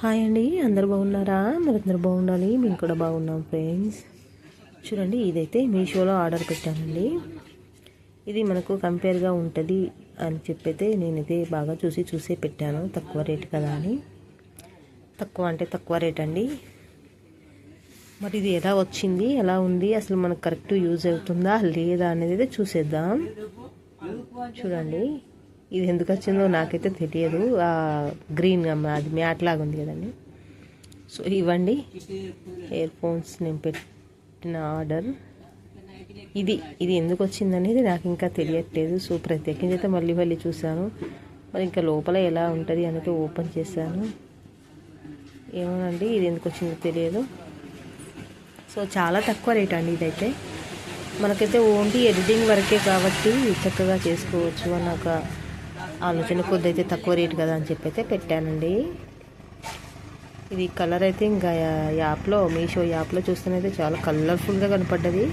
Hi అండి అందరు బాగున్నారా? మీరందరూ బాగుండాలి మేము కూడా బాగున్నాం ఫ్రెండ్స్. చూడండి ఇదైతే మీషోలో ఆర్డర్ పెట్టానండి. ఇది మనకు కంపేర్గా ఉంటుంది అని చెప్పైతే నేనైతే బాగా చూసి చూసే పెట్టాను. తక్కువ రేట్ కదా అని. తక్కువ అంటే తక్కువ రేట్ అండి. మరి ఇది ఎలా వచ్చింది ఎలా ఉంది అసలు మనకు కరెక్ట్ యూజ్ అవుతుందా లేదా అనేది అయితే చూసేద్దాం. చూడండి. ఇది ఎందుకు వచ్చిందో నాకైతే తెలియదు. గ్రీన్ అది మ్యాట్ లాగా ఉంది కదండి. సో ఇవ్వండి. ఇయర్ ఫోన్స్ నేను పెట్టిన ఆర్డర్ ఇది ఇది ఎందుకు వచ్చింది అనేది నాకు ఇంకా తెలియట్లేదు. సో ప్రత్యేకించి అయితే మళ్ళీ మళ్ళీ చూశాను. మరి ఇంకా లోపల ఎలా ఉంటుంది అనేది ఓపెన్ చేశాను. ఏమోనండి ఇది ఎందుకు వచ్చిందో తెలియదు. సో చాలా తక్కువ రేట్ అండి ఇదైతే. మనకైతే ఓన్లీ ఎడిటింగ్ వరకే కాబట్టి చక్కగా చేసుకోవచ్చు అన్న ఒక ఆలోచన కొద్ది అయితే తక్కువ రేట్ కదా అని చెప్పి అయితే పెట్టానండి. ఇది కలర్ అయితే ఇంకా యాప్లో మీషో యాప్లో చూస్తేనైతే చాలా కలర్ఫుల్గా కనపడ్డది.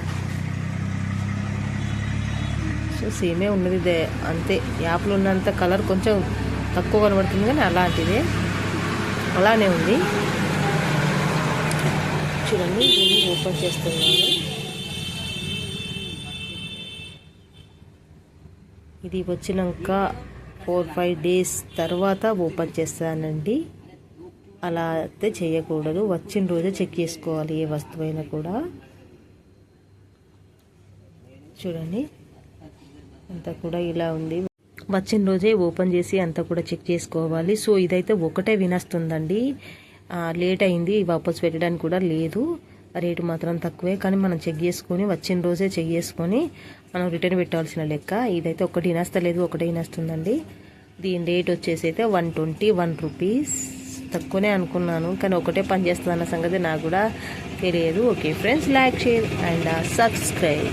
సో సేమే ఉన్నది ఇదే. అంతే యాప్లో ఉన్నంత కలర్ కొంచెం తక్కువ కనబడుతుంది కానీ అలాంటిదే. అలానే ఉంది. చూడండి దీన్ని ఓపెన్ చేస్తున్నాను. ఇది వచ్చినాక ఫోర్ ఫైవ్ డేస్ తర్వాత ఓపెన్ చేస్తానండి. అలా అయితే చేయకూడదు. వచ్చిన రోజే చెక్ చేసుకోవాలి ఏ వస్తువైనా కూడా. చూడండి. అంతా కూడా ఇలా ఉంది. వచ్చిన రోజే ఓపెన్ చేసి అంతా కూడా చెక్ చేసుకోవాలి. సో ఇదైతే ఒకటే వినస్తుందండి. లేట్ అయింది. వాపస్ పెట్టడానికి కూడా లేదు. రేటు మాత్రం తక్కువే కానీ మనం చెక్ చేసుకొని వచ్చిన రోజే చెక్ చేసుకొని మనం రిటర్న్ పెట్టాల్సిన లెక్క. ఇదైతే ఒకటి ఇనస్తలేదు ఒకటే వినస్తుందండి దీని రేట్ వచ్చేసి అయితే వన్ ట్వంటీ వన్ రూపీస్. తక్కువనే అనుకున్నాను కానీ ఒకటే పని చేస్తుంది అన్న సంగతి నాకు కూడా తెలియదు. Okay friends like share and subscribe.